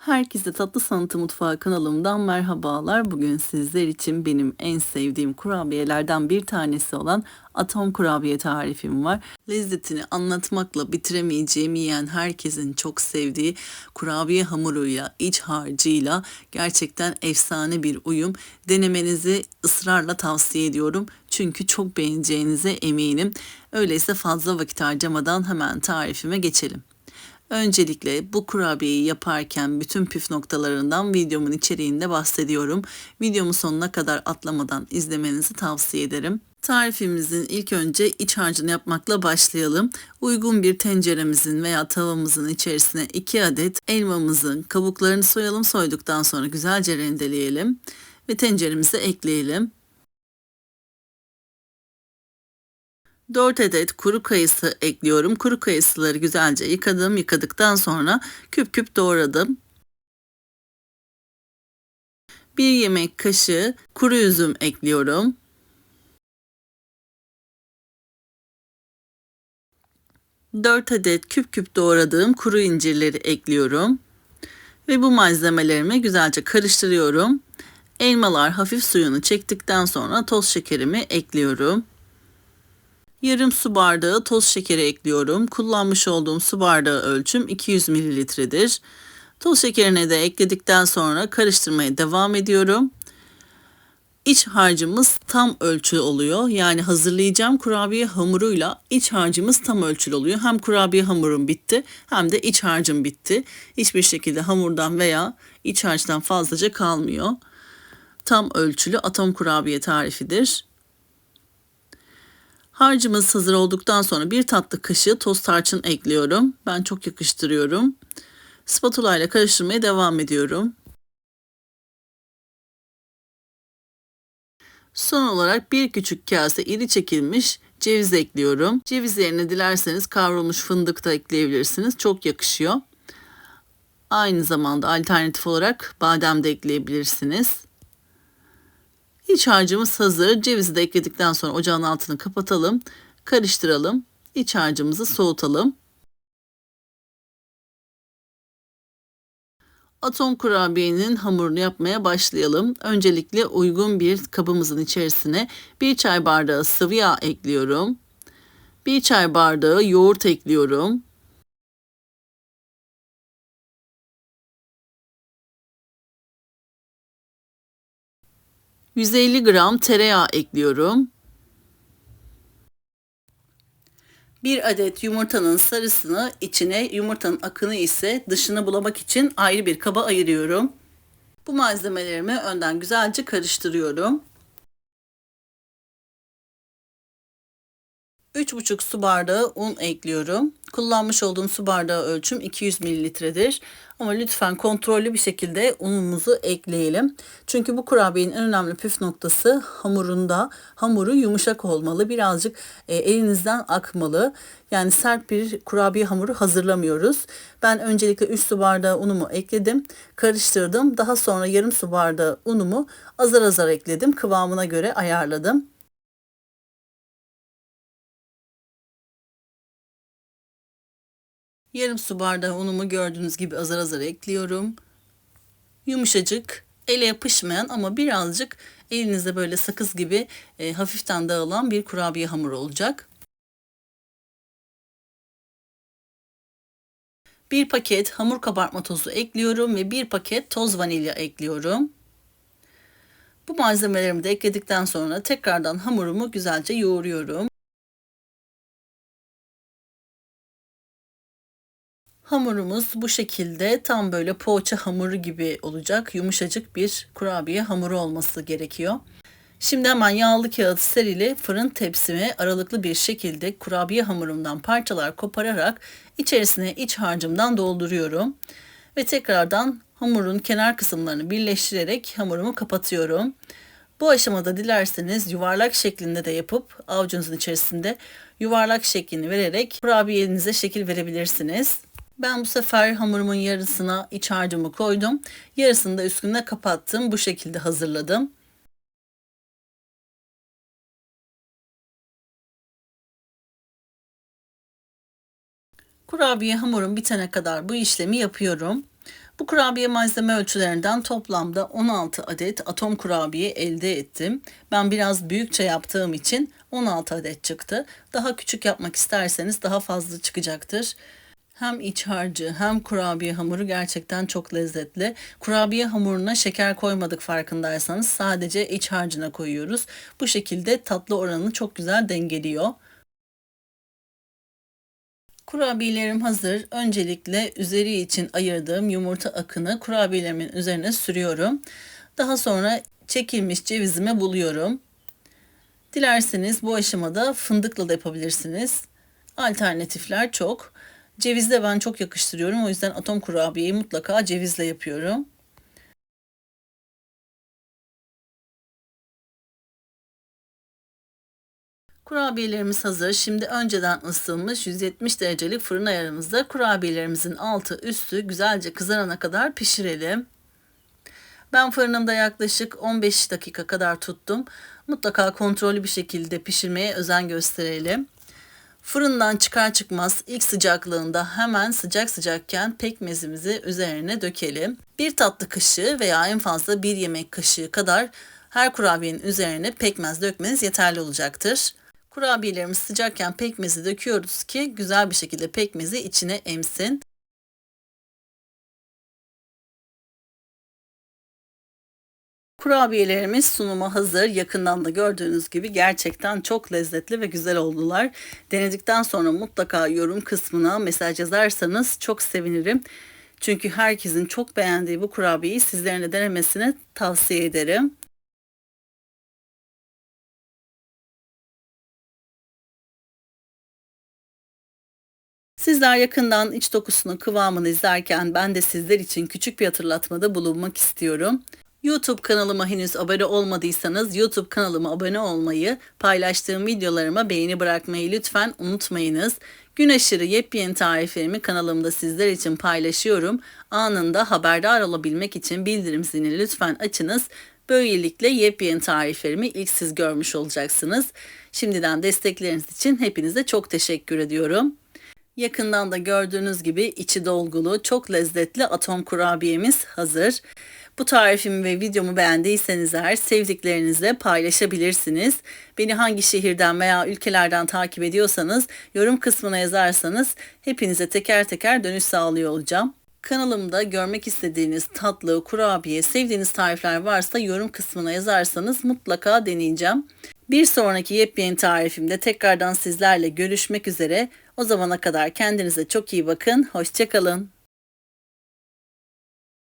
Herkese Tatlı Sanatı Mutfağı kanalımdan merhabalar. Bugün sizler için benim en sevdiğim kurabiyelerden bir tanesi olan atom kurabiye tarifim var. Lezzetini anlatmakla bitiremeyeceğim yiyen herkesin çok sevdiği kurabiye hamuruyla, iç harcıyla gerçekten efsane bir uyum. Denemenizi ısrarla tavsiye ediyorum. Çünkü çok beğeneceğinize eminim. Öyleyse fazla vakit harcamadan hemen tarifime geçelim. Öncelikle bu kurabiyeyi yaparken bütün püf noktalarından videomun içeriğinde bahsediyorum. Videomu sonuna kadar atlamadan izlemenizi tavsiye ederim. Tarifimizin ilk önce iç harcını yapmakla başlayalım. Uygun bir tenceremizin veya tavamızın içerisine 2 adet elmamızın kabuklarını soyalım. Soyduktan sonra güzelce rendeleyelim ve tenceremize ekleyelim. 4 adet kuru kayısı ekliyorum. Kuru kayısıları güzelce yıkadım. Yıkadıktan sonra küp küp doğradım. 1 yemek kaşığı kuru üzüm ekliyorum. Dört adet küp küp doğradığım kuru incirleri ekliyorum. Ve bu malzemelerimi güzelce karıştırıyorum. Elmalar hafif suyunu çektikten sonra toz şekerimi ekliyorum. Yarım su bardağı toz şekeri ekliyorum. Kullanmış olduğum su bardağı ölçüm 200 mililitredir. Toz şekerini de ekledikten sonra karıştırmaya devam ediyorum. İç harcımız tam ölçü oluyor. Yani hazırlayacağım kurabiye hamuruyla iç harcımız tam ölçülü oluyor. Hem kurabiye hamurum bitti hem de iç harcım bitti. Hiçbir şekilde hamurdan veya iç harçtan fazlaca kalmıyor. Tam ölçülü atom kurabiye tarifidir. Harcımız hazır olduktan sonra bir tatlı kaşığı toz tarçın ekliyorum. Ben çok yakıştırıyorum. Spatula ile karıştırmaya devam ediyorum. Son olarak bir küçük kase iri çekilmiş ceviz ekliyorum. Ceviz yerine dilerseniz kavrulmuş fındık da ekleyebilirsiniz. Çok yakışıyor. Aynı zamanda alternatif olarak badem de ekleyebilirsiniz. İç harcımız hazır. Cevizi de ekledikten sonra ocağın altını kapatalım. Karıştıralım. İç harcımızı soğutalım. Atom kurabiyenin hamurunu yapmaya başlayalım. Öncelikle uygun bir kabımızın içerisine bir çay bardağı sıvı yağ ekliyorum. Bir çay bardağı yoğurt ekliyorum. 150 gram tereyağı ekliyorum. 1 adet yumurtanın sarısını içine, yumurtanın akını ise dışını bulamak için ayrı bir kaba ayırıyorum. Bu malzemelerimi önden güzelce karıştırıyorum. 3,5 su bardağı un ekliyorum. Kullanmış olduğum su bardağı ölçüm 200 mililitredir. Ama lütfen kontrollü bir şekilde unumuzu ekleyelim. Çünkü bu kurabiyenin en önemli püf noktası hamurunda. Hamuru yumuşak olmalı. Birazcık e, elinizden akmalı. Yani sert bir kurabiye hamuru hazırlamıyoruz. Ben öncelikle 3 su bardağı unumu ekledim. Karıştırdım. Daha sonra yarım su bardağı unumu azar azar ekledim. Kıvamına göre ayarladım. Yarım su bardağı unumu gördüğünüz gibi azar azar ekliyorum. Yumuşacık, ele yapışmayan ama birazcık elinizde böyle sakız gibi e, hafiften dağılan bir kurabiye hamuru olacak. Bir paket hamur kabartma tozu ekliyorum ve bir paket toz vanilya ekliyorum. Bu malzemelerimi de ekledikten sonra tekrardan hamurumu güzelce yoğuruyorum. Hamurumuz bu şekilde tam böyle poğaça hamuru gibi olacak. Yumuşacık bir kurabiye hamuru olması gerekiyor. Şimdi hemen yağlı kağıt serili fırın tepsime aralıklı bir şekilde kurabiye hamurumdan parçalar kopararak içerisine iç harcımdan dolduruyorum. Ve tekrardan hamurun kenar kısımlarını birleştirerek hamurumu kapatıyorum. Bu aşamada dilerseniz yuvarlak şeklinde de yapıp avucunuzun içerisinde yuvarlak şeklini vererek kurabiyenize şekil verebilirsiniz. Ben bu sefer hamurumun yarısına iç harcımı koydum. Yarısını da üstüne kapattım. Bu şekilde hazırladım. Kurabiye hamurum bitene kadar bu işlemi yapıyorum. Bu kurabiye malzeme ölçülerinden toplamda 16 adet atom kurabiye elde ettim. Ben biraz büyükçe yaptığım için 16 adet çıktı. Daha küçük yapmak isterseniz daha fazla çıkacaktır. Hem iç harcı hem kurabiye hamuru gerçekten çok lezzetli. Kurabiye hamuruna şeker koymadık farkındaysanız sadece iç harcına koyuyoruz. Bu şekilde tatlı oranını çok güzel dengeliyor. Kurabiyelerim hazır. Öncelikle üzeri için ayırdığım yumurta akını kurabiyelerimin üzerine sürüyorum. Daha sonra çekilmiş cevizimi buluyorum. Dilerseniz bu aşamada fındıkla da yapabilirsiniz. Alternatifler çok. Cevizle ben çok yakıştırıyorum. O yüzden atom kurabiyeyi mutlaka cevizle yapıyorum. Kurabiyelerimiz hazır. Şimdi önceden ısıtılmış 170 derecelik fırın ayarımızda kurabiyelerimizin altı üstü güzelce kızarana kadar pişirelim. Ben fırınımda yaklaşık 15 dakika kadar tuttum. Mutlaka kontrollü bir şekilde pişirmeye özen gösterelim. Fırından çıkar çıkmaz ilk sıcaklığında hemen sıcak sıcakken pekmezimizi üzerine dökelim. Bir tatlı kaşığı veya en fazla bir yemek kaşığı kadar her kurabiyenin üzerine pekmez dökmeniz yeterli olacaktır. Kurabiyelerimiz sıcakken pekmezi döküyoruz ki güzel bir şekilde pekmezi içine emsin. Kurabiyelerimiz sunuma hazır. Yakından da gördüğünüz gibi gerçekten çok lezzetli ve güzel oldular. Denedikten sonra mutlaka yorum kısmına mesaj yazarsanız çok sevinirim. Çünkü herkesin çok beğendiği bu kurabiyeyi sizlerin de denemesini tavsiye ederim. Sizler yakından iç dokusunun kıvamını izlerken ben de sizler için küçük bir hatırlatmada bulunmak istiyorum. YouTube kanalıma henüz abone olmadıysanız YouTube kanalıma abone olmayı, paylaştığım videolarıma beğeni bırakmayı lütfen unutmayınız. Gün aşırı yepyeni tariflerimi kanalımda sizler için paylaşıyorum. Anında haberdar olabilmek için bildirim zilini lütfen açınız. Böylelikle yepyeni tariflerimi ilk siz görmüş olacaksınız. Şimdiden destekleriniz için hepinize çok teşekkür ediyorum. Yakından da gördüğünüz gibi içi dolgulu, çok lezzetli atom kurabiyemiz hazır. Bu tarifimi ve videomu beğendiyseniz eğer sevdiklerinizle paylaşabilirsiniz. Beni hangi şehirden veya ülkelerden takip ediyorsanız yorum kısmına yazarsanız hepinize teker teker dönüş sağlıyor olacağım. Kanalımda görmek istediğiniz tatlı, kurabiye, sevdiğiniz tarifler varsa yorum kısmına yazarsanız mutlaka deneyeceğim. Bir sonraki yepyeni tarifimde tekrardan sizlerle görüşmek üzere. O zamana kadar kendinize çok iyi bakın. Hoşçakalın.